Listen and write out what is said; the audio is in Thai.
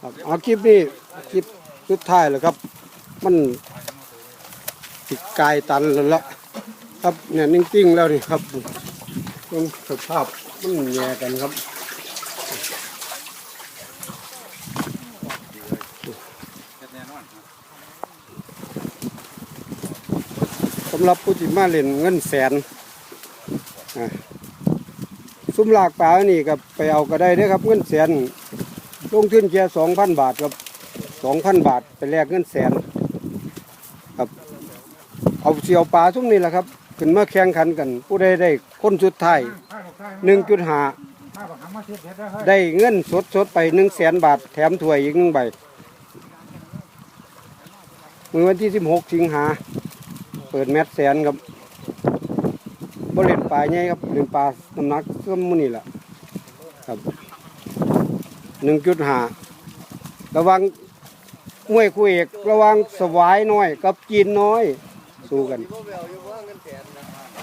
ครับเอาคลิปนี้คลิปสุดท้ายแล้วครับ มันติดกายตันแล้วละครับเนี่ยนิ่งๆแล้วนี่ครับต้องสภาพมันแย่กันครับสำหรับผู้ที่มาเล่นเงินแสนซุ้มหลากปลานี่กับไปเอาก็ได้เด้อครับเงินแสน ลงทุนแค่สองพันบาทครับสองพันบาทไปแลกเงินแสนครับเอาเสียวปลาซุ้มนี่แหละครับ ขึ้นมาแข่งขันกัน ผู้ใดได้คนสุดท้ายหนึ่งจุดห้าได้เงินสดสดไปหนึ่งแสนบาทแถมถ้วยอีกหนึ่งใบมือวันที่สิบหกสิงหา เปิดแมตช์แสนครับบ่เล่นปลาใหญ่ครับเล่นปลาน้ำหนักเท่ามื้อนี่แหละครับ หนึ่งจุดห้าระวังมวยคู่เอกระวังสวายน้อย กับจีนน้อย สู้กัน